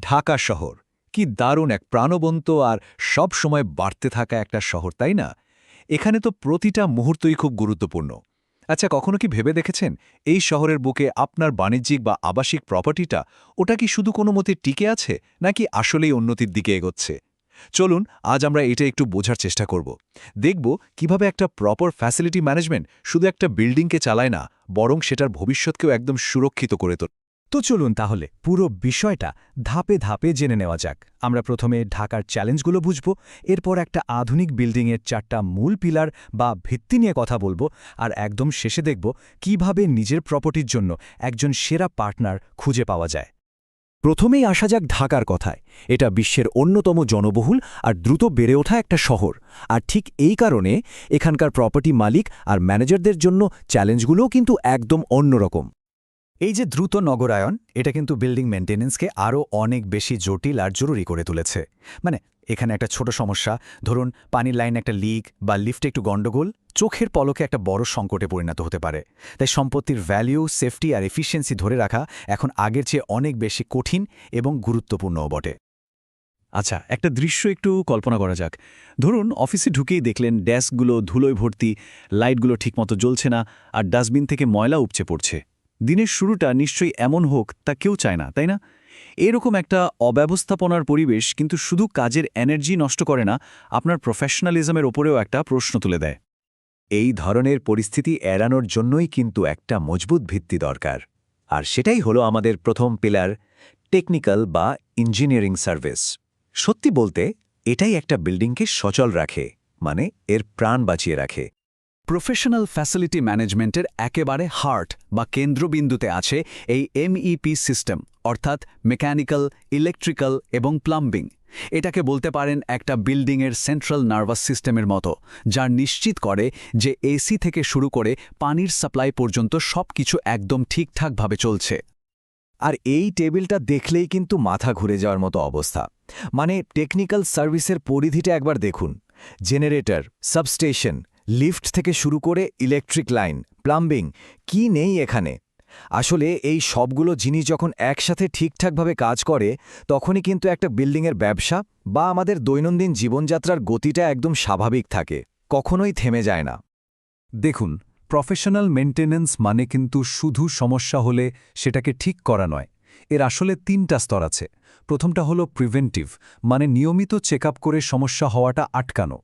ঢাকা শহর। কি দারুণ এক প্রাণবন্ত আর সব সময় বাড়তে থাকা একটা শহর, তাই না? এখানে তো প্রতিটা মুহূর্তই খুব গুরুত্বপূর্ণ। আচ্ছা কখনো কি ভেবে দেখেছেন এই শহরের বুকে আপনার বাণিজ্যিক বা আবাসিক প্রপার্টিটা, ওটা কি শুধু কোনো মতে টিকে আছে, নাকি আসলেই উন্নতির দিকে এগোচ্ছে? চলুন, আজ আমরা এটা একটু বোঝার চেষ্টা করব। দেখব কীভাবে একটা প্রপার ফ্যাসিলিটি ম্যানেজমেন্ট শুধু একটা বিল্ডিংকে চালায় না, বরং সেটার ভবিষ্যৎকেও একদম সুরক্ষিত করে তোলে। তো চলুন তাহলে পুরো বিষয়টা ধাপে ধাপে জেনে নেওয়া যাক। আমরা প্রথমে ঢাকার চ্যালেঞ্জগুলো বুঝব, এরপর একটা আধুনিক বিল্ডিংয়ের চারটা মূল পিলার বা ভিত্তি নিয়ে কথা বলব, আর একদম শেষে দেখব কীভাবে নিজের প্রপার্টির জন্য একজন সেরা পার্টনার খুঁজে পাওয়া যায়। প্রথমেই আসা যাক ঢাকার কথায়। এটা বিশ্বের অন্যতম জনবহুল আর দ্রুত বেড়ে ওঠা একটা শহর। আর ঠিক এই কারণে এখানকার প্রপার্টি মালিক আর ম্যানেজারদের জন্য চ্যালেঞ্জগুলোও কিন্তু একদম অন্যরকম। এই যে দ্রুত নগরায়ন, এটা কিন্তু বিল্ডিং মেনটেন্যান্সকে আরও অনেক বেশি জটিল আর জরুরি করে তুলেছে। মানে এখানে একটা ছোট সমস্যা, ধরুন পানির লাইন একটা লিক বা লিফটে একটু গণ্ডগোল চোখের পলকে একটা বড় সংকটে পরিণত হতে পারে। তাই সম্পত্তির ভ্যালিউ সেফটি আর এফিসিয়েন্সি ধরে রাখা এখন আগের চেয়ে অনেক বেশি কঠিন এবং গুরুত্বপূর্ণও বটে। আচ্ছা একটা দৃশ্য একটু কল্পনা করা যাক। ধরুন অফিসে ঢুকেই দেখলেন ডেস্কগুলো ধুলোয় ভর্তি, লাইটগুলো ঠিকমতো জ্বলছে না, আর ডাস্টবিন থেকে ময়লা উপচে পড়ছে। দিনের শুরুটা নিশ্চয়ই এমন হোক, তা কেউ চায় না, তাই না? এরকম একটা অব্যবস্থাপনার পরিবেশ কিন্তু শুধু কাজের এনার্জি নষ্ট করে না, আপনার প্রফেশনালিজমের ওপরেও একটা প্রশ্ন তুলে দেয়। এই ধরনের পরিস্থিতি এড়ানোর জন্যই কিন্তু একটা মজবুত ভিত্তি দরকার। আর সেটাই হলো আমাদের প্রথম পিলার টেকনিক্যাল বা ইঞ্জিনিয়ারিং সার্ভিস সত্যি বলতে, এটাই একটা বিল্ডিংকে সচল রাখে মানে এর প্রাণ বাঁচিয়ে রাখে। প্রফেশনাল ফ্যাসিলিটি ম্যানেজমেন্টের একেবারে হার্ট বা কেন্দ্রবিন্দুতে আছে এই এমইপি সিস্টেম, অর্থাৎ মেকানিক্যাল, ইলেকট্রিক্যাল এবং প্লাম্বিং। এটাকে বলতে পারেন একটা বিল্ডিংয়ের সেন্ট্রাল নার্ভাস সিস্টেমের মতো যা নিশ্চিত করে যে এসি থেকে শুরু করে পানির সাপ্লাই পর্যন্ত সব কিছু একদম ঠিকঠাকভাবে চলছে। আর এই টেবিলটা দেখলেই কিন্তু মাথা ঘুরে যাওয়ার মতো অবস্থা। মানে টেকনিক্যাল সার্ভিসের পরিধিটা একবার দেখুন। জেনারেটর, সাবস্টেশন লিফট থেকে শুরু করে ইলেকট্রিক লাইন, প্লাম্বিং, কি নেই এখানে? আসলে এই সবগুলো জিনিস যখন একসাথে ঠিকঠাকভাবে কাজ করে, তখনই কিন্তু একটা বিল্ডিংয়ের ব্যবসা বা আমাদের দৈনন্দিন জীবনযাত্রার গতিটা একদম স্বাভাবিক থাকে, কখনোই থেমে যায় না। দেখুন প্রফেশনাল মেনটেন্যান্স মানে কিন্তু শুধু সমস্যা হলে সেটাকে ঠিক করা নয়, এর আসলে তিনটা স্তর আছে। প্রথমটা হলো প্রিভেন্টিভ মানে নিয়মিত চেক করে সমস্যা হওয়াটা আটকানো।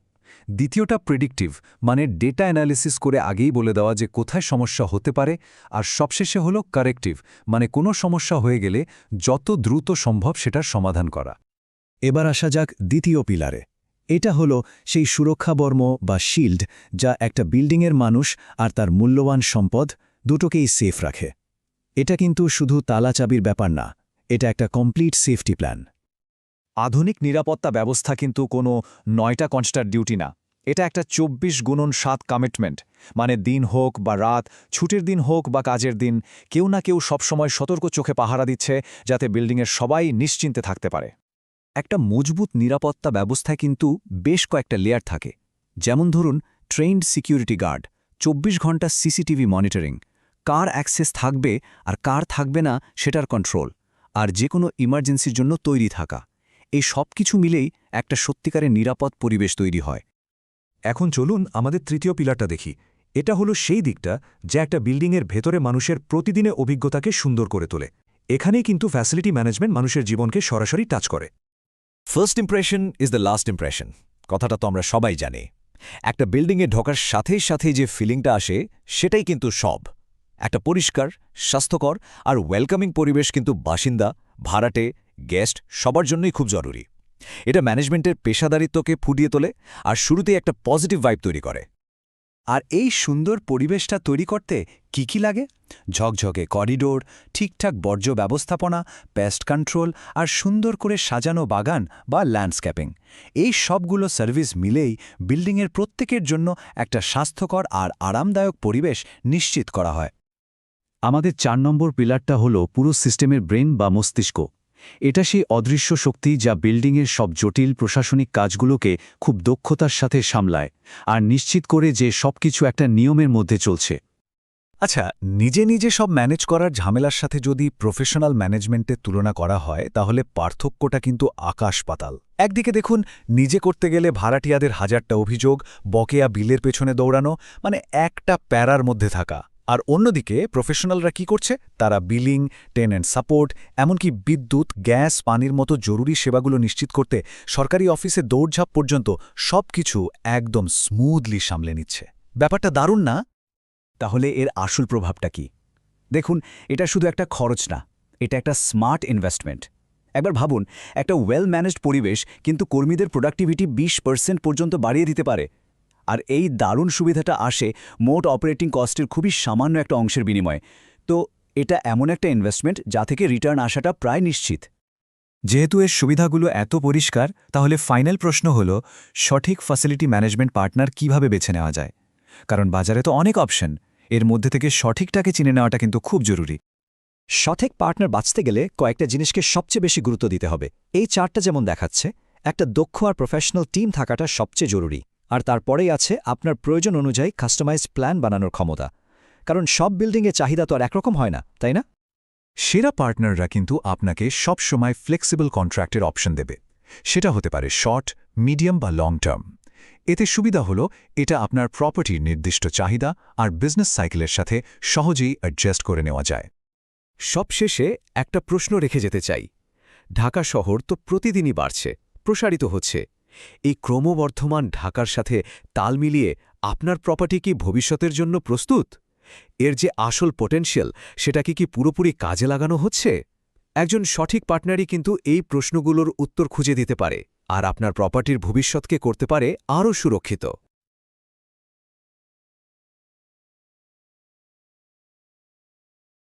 দ্বিতীয়টা প্রেডিক্টিভ মানে ডেটা অ্যানালিসিস করে আগেই বলে দেওয়া যে কোথায় সমস্যা হতে পারে, আর সবশেষে হলো কারেক্টিভ মানে কোনো সমস্যা হয়ে গেলে যত দ্রুত সম্ভব সেটার সমাধান করা। এবার আসা যাক দ্বিতীয় পিলারে এটা হলো সেই সুরক্ষাবর্ম বা শিল্ড যা একটা বিল্ডিংয়ের মানুষ আর তার মূল্যবান সম্পদ দুটোকেই সেফ রাখে। এটা কিন্তু শুধু তালাচাবির ব্যাপার না, এটা একটা কমপ্লিট সেফটি প্ল্যান আধুনিক নিরাপত্তা ব্যবস্থা কিন্তু কোনো নয়টা কনস্টার ডিউটি না। এটা একটা চব্বিশ গুণন সাত কমিটমেন্ট মানে দিন হোক বা রাত, ছুটির দিন হোক বা কাজের দিন, কেউ না কেউ সবসময় সতর্ক চোখে পাহারা দিচ্ছে যাতে বিল্ডিংয়ের সবাই নিশ্চিন্তে থাকতে পারে। একটা মজবুত নিরাপত্তা ব্যবস্থায় কিন্তু বেশ কয়েকটা লেয়ার থাকে। যেমন ধরুন ট্রেন্ড সিকিউরিটি গার্ড চব্বিশ ঘণ্টা সিসিটিভি মনিটরিং কার অ্যাক্সেস থাকবে আর কার থাকবে না সেটার কন্ট্রোল আর যে কোনো ইমার্জেন্সির জন্য তৈরি থাকা। এই সব কিছু মিলেই একটা সত্যিকারের নিরাপদ পরিবেশ তৈরি হয়। এখন চলুন আমাদের তৃতীয় পিলারটা দেখি। এটা হলো সেই দিকটা যা একটা বিল্ডিংয়ের ভেতরে মানুষের প্রতিদিনের অভিজ্ঞতাকে সুন্দর করে তোলে। এখানেই কিন্তু ফ্যাসিলিটি ম্যানেজমেন্ট মানুষের জীবনকে সরাসরি টাচ করে। First impression is the last impression কথাটা তো আমরা সবাই জানি। একটা বিল্ডিংয়ে ঢোকার সাথে সাথে যে ফিলিংটা আসে, সেটাই কিন্তু সব। একটা পরিষ্কার, স্বাস্থ্যকর আর ওয়েলকামিং পরিবেশ কিন্তু বাসিন্দা, ভাড়াটে গেস্ট সবার জন্যই খুব জরুরি। এটা ম্যানেজমেন্টের পেশাদারিত্বকে ফুটিয়ে তোলে আর শুরুতেই একটা পজিটিভ ভাইব তৈরি করে। আর এই সুন্দর পরিবেশটা তৈরি করতে কি কি লাগে? ঝকঝকে করিডোর, ঠিকঠাক বর্জ্য ব্যবস্থাপনা পেস্ট কন্ট্রোল আর সুন্দর করে সাজানো বাগান বা ল্যান্ডস্কেপিং এই সবগুলো সার্ভিস মিলেই বিল্ডিংয়ের প্রত্যেকের জন্য একটা স্বাস্থ্যকর আর আরামদায়ক পরিবেশ নিশ্চিত করা হয়। আমাদের চার নম্বর পিলারটা হল পুরো সিস্টেমের ব্রেন বা মস্তিষ্ক। এটা সেই অদৃশ্য শক্তি যা বিল্ডিংয়ের সব জটিল প্রশাসনিক কাজগুলোকে খুব দক্ষতার সাথে সামলায়, আর নিশ্চিত করে যে সবকিছু একটা নিয়মের মধ্যে চলছে। আচ্ছা নিজে নিজে সব ম্যানেজ করার ঝামেলার সাথে যদি প্রফেশনাল ম্যানেজমেন্টের তুলনা করা হয়, তাহলে পার্থক্যটা কিন্তু আকাশ পাতাল। একদিকে দেখুন, নিজে করতে গেলে ভাড়াটিয়াদের হাজারটা অভিযোগ, বকেয়া বিলের পেছনে দৌড়ানো মানে একটা প্যারার মধ্যে থাকা। আর অন্যদিকে প্রফেশনালরা কি করছে? তারা বিলিং টেনেন্ট সাপোর্ট এমনকি বিদ্যুৎ, গ্যাস, পানির মতো জরুরি সেবাগুলো নিশ্চিত করতে সরকারি অফিসে দৌড়ঝাঁপ পর্যন্ত সবকিছু একদম স্মুথলি সামলে নিচ্ছে। ব্যাপারটা দারুণ না? তাহলে এর আসল প্রভাবটা কি? দেখুন, এটা শুধু একটা খরচ না, এটা একটা স্মার্ট ইনভেস্টমেন্ট একবার ভাবুন, একটা ওয়েল ম্যানেজড পরিবেশ কিন্তু কর্মীদের প্রোডাক্টিভিটি বিশ পর্যন্ত বাড়িয়ে দিতে পারে। আর এই দারুণ সুবিধাটা আসে মোট অপারেটিং কস্টের খুবই সামান্য একটা অংশের বিনিময়ে। তো এটা এমন একটা ইনভেস্টমেন্ট যা থেকে রিটার্ন আসাটা প্রায় নিশ্চিত। যেহেতু এর সুবিধাগুলো এত পরিষ্কার, তাহলে ফাইনাল প্রশ্ন হল, সঠিক ফ্যাসিলিটি ম্যানেজমেন্ট পার্টনার কীভাবে বেছে নেওয়া যায়? কারণ বাজারে তো অনেক অপশন এর মধ্যে থেকে সঠিকটাকে চিনে নেওয়াটা কিন্তু খুব জরুরি। সঠিক পার্টনার বাঁচতে গেলে কয়েকটা জিনিসকে সবচেয়ে বেশি গুরুত্ব দিতে হবে। এই চার্টটা যেমন দেখাচ্ছে, একটা দক্ষ আর প্রফেশনাল টিম থাকাটা সবচেয়ে জরুরি। আর তারপরেই আছে আপনার প্রয়োজন অনুযায়ী কাস্টমাইজ প্ল্যান বানানোর ক্ষমতা। কারণ সব বিল্ডিংয়ে চাহিদা তো আর একরকম হয় না, তাই না? সেরা পার্টনাররা কিন্তু আপনাকে সব সময় ফ্লেক্সিবল কন্ট্রাক্টের অপশন দেবে। সেটা হতে পারে শর্ট মিডিয়াম বা লং টার্ম এতে সুবিধা হলো এটা আপনার প্রপার্টির নির্দিষ্ট চাহিদা আর বিজনেস সাইকেলের সাথে সহজেই অ্যাডজাস্ট করে নেওয়া যায়। সবশেষে একটা প্রশ্ন রেখে যেতে চাই। ঢাকা শহর তো প্রতিদিনই বাড়ছে, প্রসারিত হচ্ছে। এই ক্রমবর্ধমান ঢাকার সাথে তাল মিলিয়ে আপনার প্রপার্টি কি ভবিষ্যতের জন্য প্রস্তুত? এর যে আসল পোটেনশিয়াল সেটাকে কি পুরোপুরি কাজে লাগানো হচ্ছে? একজন সঠিক পার্টনারই কিন্তু এই প্রশ্নগুলোর উত্তর খুঁজে দিতে পারে, আর আপনার প্রপার্টির ভবিষ্যৎকে করতে পারে আরও সুরক্ষিত।